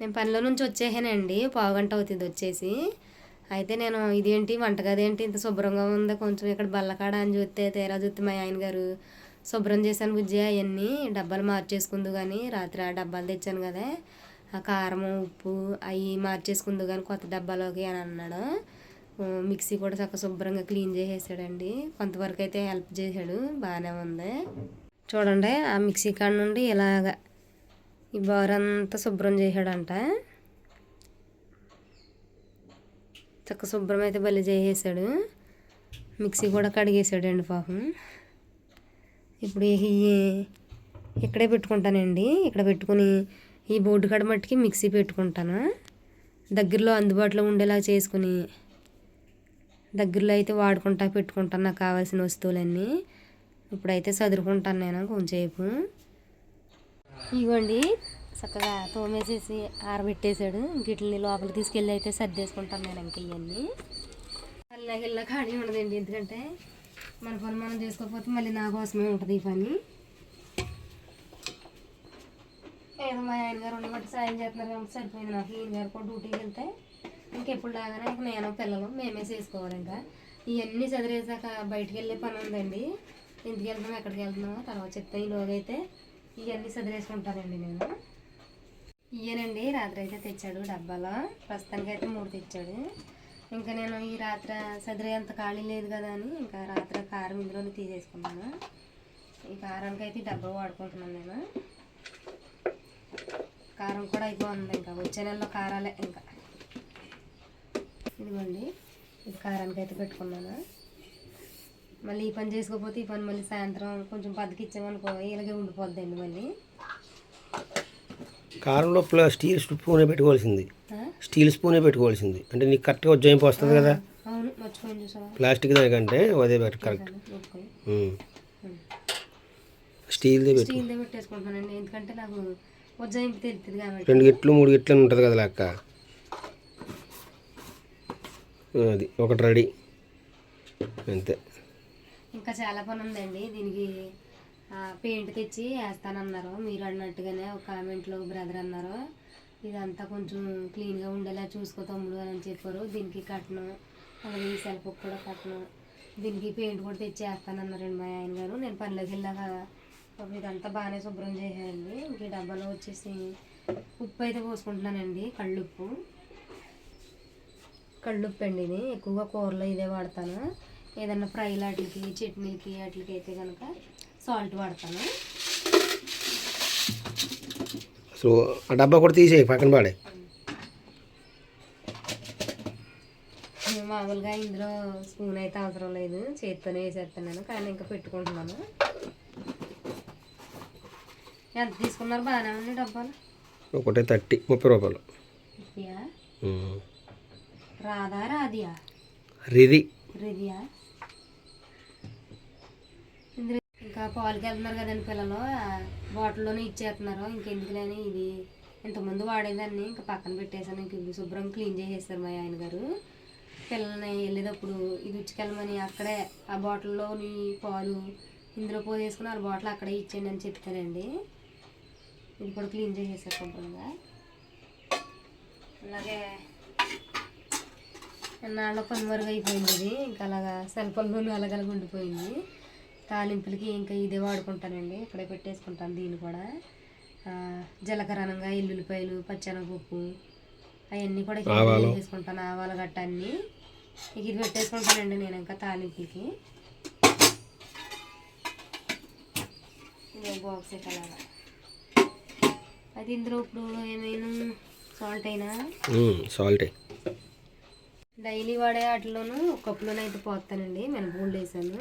నేను పనిలో నుంచి వచ్చేసానండి. పావుగంట అవుతుంది వచ్చేసి. అయితే నేను ఇదేంటి వంటగది ఏంటి ఇంత శుభ్రంగా ఉందో కొంచెం ఇక్కడ బల్లకాడ అని చూస్తే తేరా చూస్తే మా ఆయన గారు శుభ్రం చేశాను బుజ్జి అవన్నీ డబ్బాలు మార్చేసుకుందు కానీ రాత్రి ఆ డబ్బాలు తెచ్చాను కదా. ఆ కారం ఉప్పు అవి మార్చేసుకుందు కానీ కొత్త డబ్బాలోకి అని అన్నాడు. మిక్సీ కూడా చక్కగా శుభ్రంగా క్లీన్ చేసేసాడండి. కొంతవరకు అయితే హెల్ప్ చేశాడు. బాగానే ఉంది. చూడండి ఆ మిక్సీ కాడ నుండి ఇలాగ ఈ బారంతా శుభ్రం చేశాడంట. చక్క శుభ్రం అయితే భలే చేసేసాడు. మిక్సీ కూడా కడిగేసాడండి పాపం. ఇప్పుడు ఇక్కడే పెట్టుకుంటానండి. ఇక్కడ పెట్టుకుని ఈ బోర్డు కాడ మట్టుకి మిక్సీ పెట్టుకుంటాను. దగ్గరలో అందుబాటులో ఉండేలా చేసుకుని దగ్గరలో అయితే వాడుకుంటా పెట్టుకుంటాను. నాకు కావాల్సిన వస్తువులన్నీ. ఇప్పుడైతే చదువుకుంటాను నేను కొంచెంసేపు. ఇవ్వండి చక్కగా తోమేసేసి ఆరబెట్టేశాడు. వీటిని లోపలికి తీసుకెళ్ళి అయితే సర్దేసుకుంటాను నేను ఇంక ఇవన్నీ అల్లా గిల్లా ఖాళీ ఉండదండి ఎందుకంటే మన పని మనం చేసుకోకపోతే మళ్ళీ నా కోసమే ఉంటుంది ఈ పని. ఏదో మా ఆయన గారు ఉండబట్టి సాయం చేస్తున్నారు కాబట్టి సరిపోయింది నాకు. ఈయన గారు కూడా డ్యూటీకి వెళ్తే ఇంకెప్పుడు లాగానే ఇంక నేను పిల్లలు మేమే చేసుకోవాలి ఇంకా. ఇవన్నీ చదివేసాక బయటికి వెళ్ళే పని ఉందండి. ఇంటికి వెళ్తున్నాం ఎక్కడికి వెళ్తున్నామో తర్వాత చెప్తాను ఈలోగైతే ఇవన్నీ సదిరేసుకుంటానండి నేను. ఇయ్యనండి రాత్రి అయితే తెచ్చాడు డబ్బాలో. ప్రస్తుతానికి అయితే మూడు తెచ్చాడు. ఇంకా నేను ఈ రాత్రి సదిరే అంత ఖాళీ లేదు కదా అని ఇంకా రాత్రి కారం ఇందులోనే తీసేసుకున్నాను. ఈ కారానికి అయితే డబ్బా వాడుకుంటున్నాను నేను. కారం కూడా అయిపోతుంది ఇంకా వచ్చే నెలలో కారాలే ఇంకా. ఇదిగోండి ఇది కారానికి అయితే పెట్టుకున్నాను. మళ్ళీ ఈ పని చేసుకోకపోతే ఈ పని మళ్ళీ సాయంత్రం కొంచెం పద్దకి ఇచ్చామనుకో ఇలాగే ఉండిపోద్దండి మళ్ళీ. కారంలో స్టీల్ స్పూనే పెట్టుకోవాల్సింది? స్టీల్ స్పూనే పెట్టుకోవాల్సింది. అంటే నీకు కరెక్ట్గా ఉజ్జాయింపు వస్తుంది కదా. ప్లాస్టిక్ దానికంటే అదే బెటర్ కరెక్ట్. స్టీల్దే పెట్టు. స్టీల్దే పెట్టేసుకుంటున్నానండి ఎందుకంటే నాకు ఉజ్జాయింపు తెలుస్తుంది కాబట్టి. రెండు గిట్లు మూడు గిట్లు ఉంటుంది కదా లెక్క. అది ఒకటి రెడీ. అంతే. ఇంకా చాలా పని ఉందండి. దీనికి పెయింట్ తెచ్చి వేస్తానన్నారు. మీరు అన్నట్టుగానే ఒక కామెంట్లో బ్రదర్ అన్నారు. ఇదంతా కొంచెం క్లీన్గా ఉండేలా చూసుకో తమ్ముడు అని చెప్పారు. దీనికి కట్టను అలాగే ఈ సెల్ఫ్ కూడా కట్టను దీనికి పెయింట్ కూడా తెచ్చి వేస్తానన్నారండి మా ఆయన గారు. నేను పనిలోకి వెళ్ళాక ఇదంతా బాగానే శుభ్రం చేశానండి ఇంక ఈ డబ్బాలో వచ్చేసి ఉప్పు అయితే పోసుకుంటున్నానండి. కళ్ళుప్పు. కళ్ళుప్పు అండి ఇది. ఎక్కువగా కూరలో ఇదే వాడతాను. ఏదన్నా ఫ్రై వాటికి చట్నీలకి వాటికి అయితే కనుక సాల్ట్ వాడతాను. సో ఆ డబ్బా కూడా తీసేయి పక్కన పాడే. మామూలుగా ఇందులో స్పూన్ అయితే అవసరం లేదు చేతితోనే వేసేస్తున్నాను కానీ ఇంకా పెట్టుకుంటున్నాను. ఎంత తీసుకున్నారు బాగానే ఉంది డబ్బాలు? ఒకటే థర్టీ ముప్పై రూపాయలు. రాదా రాదియా? రిది. రెడీయా ఇందులో ఇంకా పాలకి వెళ్తున్నారు కదండి పిల్లలు. బాటిల్లోనే ఇచ్చేస్తున్నారు. ఇంకెందుకులేని ఇది. ఇంతకుముందు వాడేదాన్ని. ఇంకా పక్కన పెట్టేశాను. ఇంక శుభ్రం క్లీన్ చేసేస్తారు మా ఆయన గారు. పిల్లల్ని వెళ్ళేటప్పుడు ఇది ఉచ్చుకెళ్ళమని అక్కడే ఆ బాటిల్లోని పాలు ఇందులో పోసేసుకుని ఆ బాటిల్ అక్కడే ఇచ్చేయండి అని చెప్తారండి. ఇది కూడా క్లీన్ చేసేసారు శుభ్రంగా. అలాగే ఎన్నాళ్ళ పని వరకు అయిపోయింది ఇది. ఇంకా అలాగా సెల్ఫోన్లోనూ అలాగలగా ఉండిపోయింది. తాలింపులకి ఇంకా ఇదే వాడుకుంటానండి. ఇక్కడే పెట్టేసుకుంటాను దీన్ని కూడా. జీలకర్ర అనంగా ఎల్లుల్లిపాయలు పచ్చెనగపప్పు అవన్నీ కూడా ఆవాలు. వేసుకుంటాను ఆవాలు గట్ట అన్నీ. ఇక ఇది పెట్టేసుకుంటానండి నేను ఇంకా తాలింపులకి. బాక్స్ ఇక అలాగా అది ఇందులో ఇప్పుడు ఏమైనా సాల్ట్ అయినా సాల్టే డైలీ వాడే వాటిలోనూ ఒక అయితే పోతానండి మినపగుళ్ళు వేసాను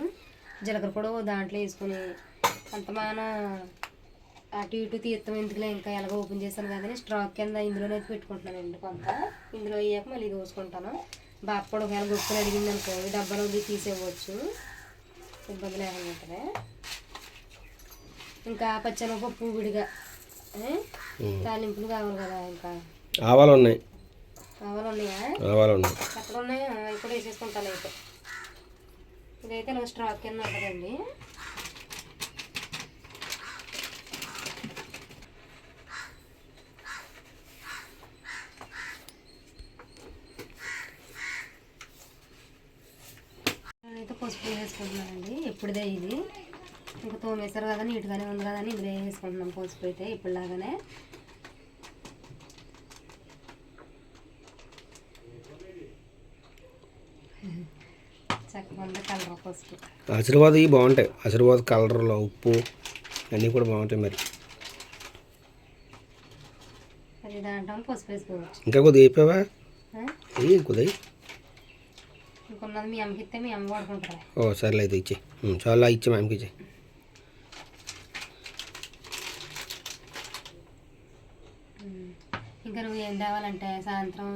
జీలకర్ర కూడా దాంట్లో వేసుకొని అంతమాన అటు ఇటు తీర్థం ఎందుకులే ఇంకా ఎలాగ ఓపెన్ చేశాను కదని స్ట్రాక్ కింద ఇందులోనే పెట్టుకుంటున్నానండి కొంత. ఇందులో అయ్యాక మళ్ళీ ఇది పోసుకుంటాను. బాగా కూడా ఒకవేళ గొప్పలు అడిగింది అనుకో డబ్బాలో తీసేయవచ్చు. ఇబ్బంది లేకుండా ఉంటుంది. ఇంకా పచ్చెనగపప్పు విడిగా. తాలింపులు కావాలి కదా ఇంకా. ఆవాలు ఉన్నాయి. కావాలి ఉన్నాయా? ఆవాలు ఉన్నాయి. ఎక్కడ ఉన్నాయో? అవి కూడా వేసేసుకుంటాను అయితే. ఇదైతే ఇలా స్ట్రా కింద ఉంటుందండి. అయితే పసుపు వేసుకుంటున్నానండి. ఎప్పుడుదే ఇది. ఇంకా తోమేశారు కదా నీట్గానే ఉంది కదా అని ఇందులో వేసుకుంటున్నాం పసుపు అయితే ఇప్పుడులాగానే. Mm-hmm. ఆశీర్వాద్ ఇవి బాగుంటాయి. ఆశీర్వాద్ కలర్లో ఉప్పు అన్నీ కూడా బాగుంటాయి మరి. ఇంకా కొద్దిగా అయిపోయావా కొద్దిగా మీ అమ్మకి మీ ఓ సర్లే అయితే ఇచ్చి చాలా ఇచ్చి మ్యామ్కి ఇచ్చి ఇంకా నువ్వు ఏం తేవాలంటే సాయంత్రం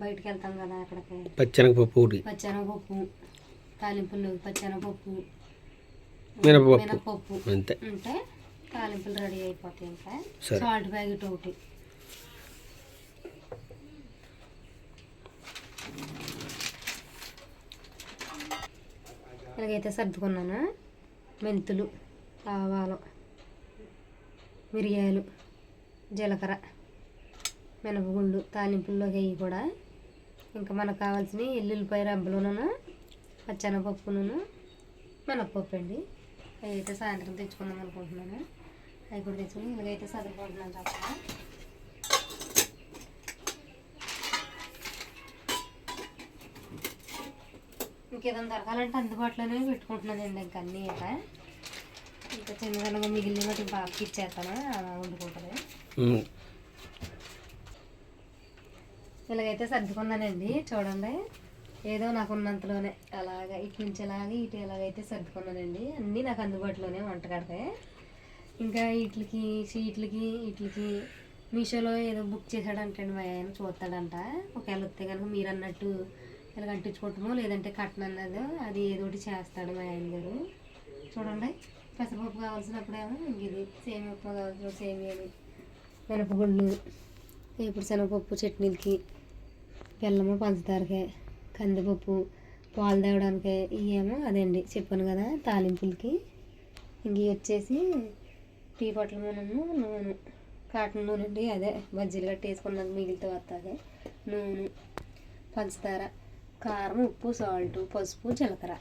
బయటికి వెళ్తాం కదా అక్కడికి. పచ్చెనగపప్పు పచ్చెనగపప్పు. తాలింపులు పచ్చెనగపప్పు మినపప్పు. అంతే. ఉంటే తాలింపులు రెడీ అయిపోతాయి ఇంకా. సాల్ట్ ప్యాకెట్ ఒకటి. ఇలాగైతే సర్దుకున్నాను? మెంతులు ఆవాలు మిరియాలు జీలకర్ర మినపగుళ్ళు తాలింపుల్లోకి అవి కూడా. ఇంకా మనకు కావాల్సిన ఎల్లుల్లిపాయ రబ్బలును పచ్చెనపప్పును మినప్పప్పు అండి అవి అయితే సాయంత్రం తెచ్చుకుందాం అనుకుంటున్నాను. అవి కూడా తెచ్చుకుని ఇలాగైతే చదువుకుంటున్నాను తప్ప ఇంకేదైనా దొరకాలంటే అందుబాటులోనే పెట్టుకుంటున్నానండి ఇంకా అన్నీ ఇక. ఇంకా చిన్నదనగా మిగిలిన వాటికి బాగా ఇచ్చేస్తాను అలా వండుకుంటుంది. ఇలాగైతే సర్దుకున్నానండి. చూడండి. ఏదో నాకు ఉన్నంతలోనే అలాగా ఇటు నుంచి అలాగే ఇటు ఎలాగైతే సర్దుకున్నానండి అన్నీ నాకు అందుబాటులోనే వంటకాడితే ఇంకా వీటికి షీట్లకి వీటికి మీషోలో ఏదో బుక్ చేశాడంటండి మా ఆయన చూస్తాడంట ఒకవేళ వస్తే కనుక మీరు అన్నట్టు ఇలా కట్టించుకుంటామో లేదంటే కట్నం అన్నదో అది ఏదో ఒకటి చేస్తాడు మా ఆయన గారు. చూడండి పెసరపప్పు కావాల్సినప్పుడేమో ఇంక ఇది సేమియా కావాల్సిన సేమియాలు మినపగుళ్ళు ఇప్పుడు శనగపప్పు చట్నీలకి బెల్లము పంచదారకే కందిపప్పు పాలు తేవడానికి ఇవేమో అదండి చెప్పాను కదా తాలింపులకి. ఇంక వచ్చేసి టీ పొట్ల మనము నూనె కాటన్ నూనె అండి అదే. బజ్జీలు గట్టి వేసుకున్నాక మిగిలితే వస్తుంది. నూనె పంచదార కారం ఉప్పు సాల్ట్ పసుపు జీలకర్ర.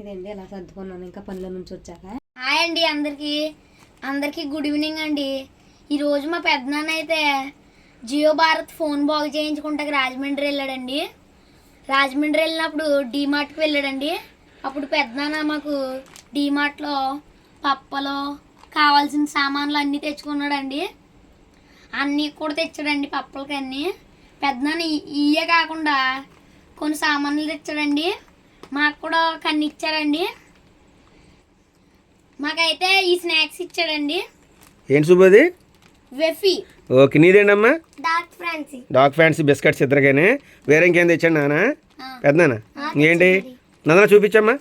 ఇదండి ఇలా సర్దుకున్నాను. ఇంకా పనుల నుంచి వచ్చాక. హాయ్ అండి అందరికీ. అందరికీ గుడ్ ఈవినింగ్ అండి. ఈరోజు మా పెద్దనాన్న అయితే జియో భారత్ ఫోన్ బాగు చేయించుకుంటాకి రాజమండ్రి వెళ్ళాడండి. రాజమండ్రి వెళ్ళినప్పుడు డీమార్ట్కి వెళ్ళాడండి. అప్పుడు పెద్దనాన్న మాకు డీమార్ట్లో పప్పలు కావాల్సిన సామాన్లు అన్నీ తెచ్చుకున్నాడండి. అన్నీ కూడా తెచ్చాడండి పప్పలకి అన్నీ. పెద్దనాన్న ఇ- ఇయే కాకుండా కొన్ని సామాన్లు తెచ్చాడండి. మాకు కూడా కన్ని ఇచ్చారండి మాకైతే ఈ స్నాక్స్ ఇచ్చాడండి. ఏంటి సుబ్బది వెఫీ. ఓకే నీదేంటమ్మా? ఫ్రాన్సీ. డాగ్ ఫ్యాన్సీ బిస్కెట్స్ ఇద్దరికైనా. వేరే ఇంకేం తెచ్చాడు నాన్న? పెద్దనాన్న? ఇంకేంటి? నందన చూపించమ్మా.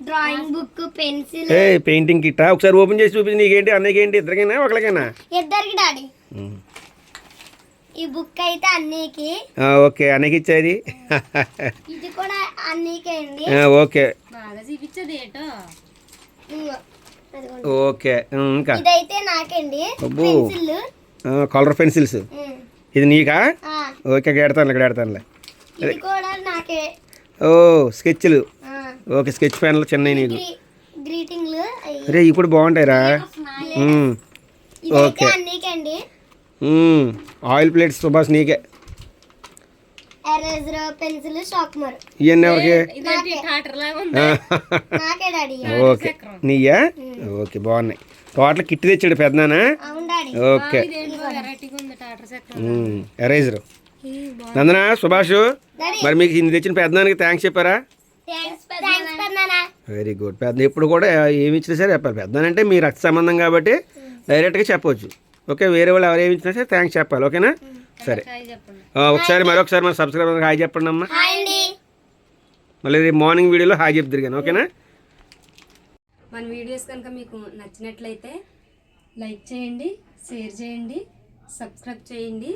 Drawing book pencil. ఏ పెయింటింగ్ కిట్టా? ఒకసారి ఓపెన్ చేసి చూపించి నీకేంటి? అన్నయ్యకి ఏంటి ఇద్దరికైనా? ఒకరికైనా ఇద్దరికి డాడీ. ఈ బుక్ అయితే అన్నీకి ఆ, ఓకే అన్నయ్యకి ఇచ్చేది. ఇది కూడా అన్నీకే అండి. ఆ, ఓకే. బాగా చూపించదు ఏటో. ఓకే ఇంకా. ఇదైతే నాకండి. Colour pencils. ఇది నీకా? ఓకే ఎడతానులే ఇక్కడ ఎడతానులే ఓ స్కెచ్లు. ఓకే స్కెచ్ పెన్లు చిన్నవి నీకు. అరే ఇవి కూడా బాగుంటాయిరా. ఓకే. ఆయిల్ ప్లేట్స్ సుభాష్ నీకే. ఎరేజర్ పెన్సిల్ షార్ప్నర్ ఇవన్నీ ఎవరికి? ఓకే. నీయా? ఓకే బాగున్నాయి. టోటల్ కిట్ తెచ్చాడు daddy. Okay. Eraser. Nandana Subhash? మరి మీకు ఇన్ని తెచ్చిన పెద్దనానికి థ్యాంక్స్ చెప్పారా? వెరీ గుడ్ పెద్ద ఎప్పుడు కూడా ఏమి ఇచ్చినా సరే చెప్పాలి. పెద్దనంటే మీ రక్త సంబంధం కాబట్టి డైరెక్ట్గా చెప్పవచ్చు ఓకే వేరే వాళ్ళు ఎవరు ఏమి ఇచ్చినా సరే థ్యాంక్స్ చెప్పాలి. ఓకేనా? సరే. హాయ్ చెప్పండి. ఆ, ఒకసారి మరొకసారి మన సబ్స్క్రైబర్ హాయ్ చెప్పండి అమ్మా. మళ్ళీ రేపు మార్నింగ్ వీడియోలో హాయ్ చెప్తారు కానీ ఓకేనా? మన వీడియోస్ కనుక మీకు నచ్చినట్లయితే లైక్ చేయండి షేర్ చేయండి సబ్స్క్రైబ్ చేయండి.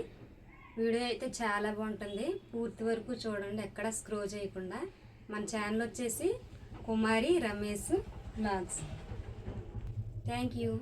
వీడియో అయితే చాలా బాగుంటుంది. పూర్తి వరకు చూడండి ఎక్కడ స్క్రో చేయకుండా. మన ఛానల్ వచ్చేసి Kumari Ramesh vlogs thank you